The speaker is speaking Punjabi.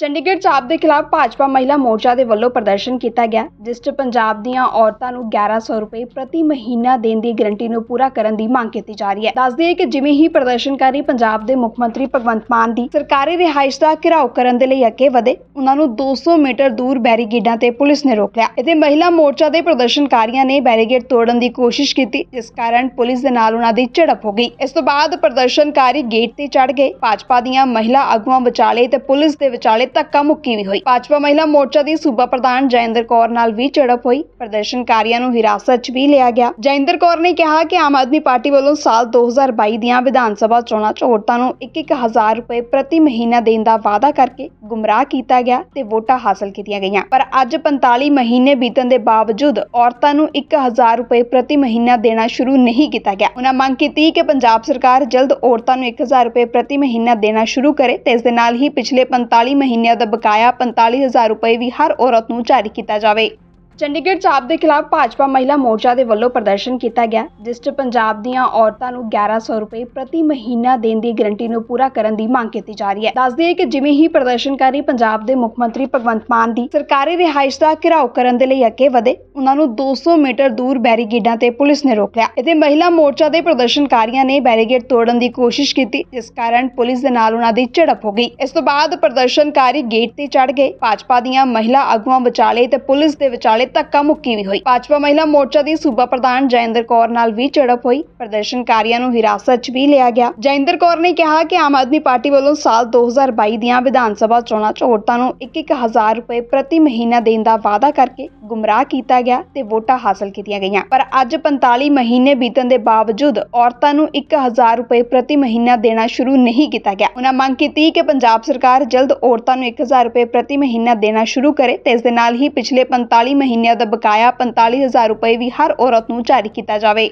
ਚੰਡੀਗੜ੍ਹ 'ਚ ਆਪ ਦੇ ਖਿਲਾਫ ਭਾਜਪਾ ਮਹਿਲਾ ਮੋਰਚਾ ਦੇ ਵੱਲੋਂ ਪ੍ਰਦਰਸ਼ਨ ਕੀਤਾ ਗਿਆ, ਜਿਸ 'ਚ ਪੰਜਾਬ ਦੀਆਂ ਔਰਤਾਂ ਨੂੰ 1100 ਰੁਪਏ ਪ੍ਰਤੀ ਮਹੀਨਾ ਦੇਣ ਦੀ ਗਰੰਟੀ ਨੂੰ ਪੂਰਾ ਕਰਨ ਦੀ ਮੰਗ ਕੀਤੀ ਜਾ ਰਹੀ ਹੈ। ਦੱਸਦੇ ਹੈ ਕਿ ਜਿਵੇਂ ਹੀ ਪ੍ਰਦਰਸ਼ਨਕਾਰੀ ਪੰਜਾਬ ਦੇ ਮੁੱਖ ਮੰਤਰੀ ਭਗਵੰਤ ਮਾਨ ਦੀ ਸਰਕਾਰੀ ਰਿਹਾਇਸ਼ ਦਾ ਘਿਰਾਓ ਕਰਨ ਦੇ ਲਈ ਅੱਗੇ ਵਧੇ, ਉਹਨਾਂ ਨੂੰ 200 ਮੀਟਰ ਦੂਰ ਬੈਰੀਗੇਡਾਂ ਤੇ ਪੁਲਿਸ ਨੇ ਰੋਕ ਲਿਆ ਇਹਦੇ ਮਹਿਲਾ ਮੋਰਚਾ ਦੇ ਪ੍ਰਦਰਸ਼ਨਕਾਰੀਆਂ ਨੇ ਬੈਰੀਗੇਡ ਤੋੜਨ ਦੀ ਕੋਸ਼ਿਸ਼ ਕੀਤੀ, ਜਿਸ ਕਾਰਨ ਪੁਲਿਸ ਦੇ ਨਾਲ ਉਹਨਾਂ ਦੀ ਝੜਪ ਹੋ ਗਈ। ਇਸ ਤੋਂ ਬਾਅਦ ਪ੍ਰਦਰਸ਼ਨਕਾਰੀ ਗੇਟ ਤੇ ਚੜ ਗਏ। ਭਾਜਪਾ ਦੀਆਂ ਮਹਿਲਾ ਆਗੂਆਂ ਵਿਚਾਲੇ ਤੇ ਪੁਲਿਸ ਦੇ ਵਿਚਾਲੇ ਧੱਕਾ ਮੁੱਕੀ ਵੀ ਹੋਈ। ਭਾਜਪਾ ਮਹਿਲਾ ਮੋਰਚਾ ਦੀ ਸੂਬਾ ਪ੍ਰਧਾਨ ਜੈਂਦਰ ਕੌਰ ਨਾਲ ਵੀ ਝੜਪ ਹੋਈ। ਪ੍ਰਦਰਸ਼ਨਕਾਰੀਆਂ ਨੂੰ ਹਿਰਾਸਤ 'ਚ ਵੀ ਲਿਆ ਗਿਆ। ਜੈਂਦਰ ਕੌਰ ਨੇ ਕਿਹਾ ਕਿ ਆਮ ਆਦਮੀ ਪਾਰਟੀ ਵੱਲੋਂ ਸਾਲ 2022 ਦੀਆਂ ਵਿਧਾਨ ਸਭਾ ਚੋਣਾਂ 'ਚ ਔਰਤਾਂ ਨੂੰ 1-1000 ਰੁਪਏ ਪ੍ਰਤੀ ਮਹੀਨਾ ਦੇਣ ਦਾ ਵਾਅਦਾ ਕਰਕੇ ਗੁੰਮਰਾਹ ਕੀਤਾ ਗਿਆ ਤੇ ਵੋਟਾਂ ਹਾਸਲ ਕੀਤੀਆਂ ਗਈਆਂ। ਪਰ ਅੱਜ 45 ਮਹੀਨੇ ਬੀਤਣ ਦੇ ਬਾਵਜੂਦ ਔਰਤਾਂ ਨੂੰ 1000 ਰੁਪਏ ਪ੍ਰਤੀ ਮਹੀਨਾ ਦੇਣਾ ਸ਼ੁਰੂ ਨਹੀਂ ਕੀਤਾ ਗਿਆ। ਉਹਨਾਂ ਮੰਗ ਕੀਤੀ ਕਿ ਪੰਜਾਬ ਸਰਕਾਰ ਜਲਦ ਔਰਤਾਂ ਨੂੰ 1000 ਰੁਪਏ ਪ੍ਰਤੀ ਮਹੀਨਾ ਦੇਣਾ ਸ਼ੁਰੂ ਕਰੇ ਤੇ ਇਸ ਦੇ ਨਾਲ ਹੀ ਪਿਛਲੇ 45 ਮਹੀਨਿਆਂ ਦਾ ਬਕਾਇਆ 45000 ਰੁਪਏ ਵੀ ਹਰ ਔਰਤ ਨੂੰ ਜਾਰੀ ਕੀਤਾ ਜਾਵੇ। ਚੰਡੀਗੜ੍ਹ 'ਚ ਆਪ ਦੇ ਖਿਲਾਫ ਭਾਜਪਾ ਮਹਿਲਾ ਮੋਰਚਾ ਦੇ ਵੱਲੋਂ ਪ੍ਰਦਰਸ਼ਨ ਕੀਤਾ ਗਿਆ, ਜਿਸ 'ਚ ਪੰਜਾਬ ਦੀਆਂ ਔਰਤਾਂ ਨੂੰ 1100 ਰੁਪਏ ਪ੍ਰਤੀ ਮਹੀਨਾ ਦੇਣ ਦੀ ਗਰੰਟੀ ਨੂੰ ਪੂਰਾ ਕਰਨ ਦੀ ਮੰਗ ਕੀਤੀ ਜਾ ਰਹੀ ਹੈ। ਦੱਸਦੇ ਹੈ ਕਿ ਜਿਵੇਂ ਹੀ ਪ੍ਰਦਰਸ਼ਨਕਾਰੀ ਪੰਜਾਬ ਦੇ ਮੁੱਖ ਮੰਤਰੀ ਭਗਵੰਤ ਮਾਨ ਦੀ ਸਰਕਾਰੀ ਰਿਹਾਇਸ਼ ਦਾ ਘਿਰਾਓ ਕਰਨ ਦੇ ਲਈ ਅੱਗੇ ਵਧੇ, ਉਹਨਾਂ ਨੂੰ 200 ਮੀਟਰ ਦੂਰ ਬੈਰੀਗੇਡਾਂ ਤੇ ਪੁਲਿਸ ਨੇ ਰੋਕ ਲਿਆ ਇਹਦੇ ਮਹਿਲਾ ਮੋਰਚਾ ਦੇ ਪ੍ਰਦਰਸ਼ਨਕਾਰੀਆਂ ਨੇ ਬੈਰੀਗੇਡ ਤੋੜਨ ਦੀ ਕੋਸ਼ਿਸ਼ ਕੀਤੀ, ਜਿਸ ਕਾਰਨ ਪੁਲਿਸ ਦੇ ਨਾਲ ਉਹਨਾਂ ਦੀ ਝੜਪ ਹੋ ਗਈ। ਇਸ ਤੋਂ ਬਾਅਦ ਪ੍ਰਦਰਸ਼ਨਕਾਰੀ ਗੇਟ ਤੇ ਚੜ ਗਏ। ਭਾਜਪਾ ਦੀਆਂ ਮਹਿਲਾ ਆਗੂਆਂ ਵਿਚਾਲੇ ਤੇ ਪੁਲਿਸ ਦੇ ਵਿਚਾਲੇ ਧੱਕਾ ਮੁੱਕੀ ਵੀ ਹੋਈ। ਭਾਜਪਾ ਮਹਿਲਾ ਮੋਰਚਾ ਦੀ ਸੂਬਾ ਪ੍ਰਧਾਨ ਜੈਂਦਰ ਕੌਰ ਨਾਲ ਵੀ ਝੜਪ ਹੋਈ। ਪ੍ਰਦਰਸ਼ਨਕਾਰੀਆਂ ਨੂੰ ਹਿਰਾਸਤ 'ਚ ਵੀ ਲਿਆ ਗਿਆ। ਜੈਂਦਰ ਕੌਰ ਨੇ ਕਿਹਾ ਕਿ ਆਮ ਆਦਮੀ ਪਾਰਟੀ ਵੱਲੋਂ ਸਾਲ 2022 ਦੀਆਂ ਵਿਧਾਨ ਸਭਾ ਚੋਣਾਂ 'ਚ ਔਰਤਾਂ ਨੂੰ 1-1000 ਰੁਪਏ ਪ੍ਰਤੀ ਮਹੀਨਾ ਦੇਣ ਦਾ ਵਾਅਦਾ ਕਰਕੇ ਗੁੰਮਰਾਹ ਕੀਤਾ ਗਿਆ ਤੇ ਵੋਟਾਂ ਹਾਸਲ ਕੀਤੀਆਂ ਗਈਆਂ। ਪਰ ਅੱਜ 45 ਮਹੀਨੇ ਬੀਤਣ ਦੇ ਬਾਵਜੂਦ ਔਰਤਾਂ ਨੂੰ 1000 ਰੁਪਏ ਪ੍ਰਤੀ ਮਹੀਨਾ ਦੇਣਾ ਸ਼ੁਰੂ ਨਹੀਂ ਕੀਤਾ ਗਿਆ। ਉਹਨਾਂ ਮੰਗ ਕੀਤੀ ਕਿ ਪੰਜਾਬ ਸਰਕਾਰ ਜਲਦ ਔਰਤਾਂ ਨੂੰ 1000 ਰੁਪਏ ਪ੍ਰਤੀ ਮਹੀਨਾ ਦੇਣਾ ਸ਼ੁਰੂ ਕਰੇ ਤੇ ਇਸ ਦੇ ਨਾਲ ਹੀ ਪਿਛਲੇ 45 ਮਹੀਨਿਆਂ ਦਾ ਬਕਾਇਆ 45000 ਰੁਪਏ ਵੀ ਹਰ ਔਰਤ ਨੂੰ ਜਾਰੀ ਕੀਤਾ ਜਾਵੇ।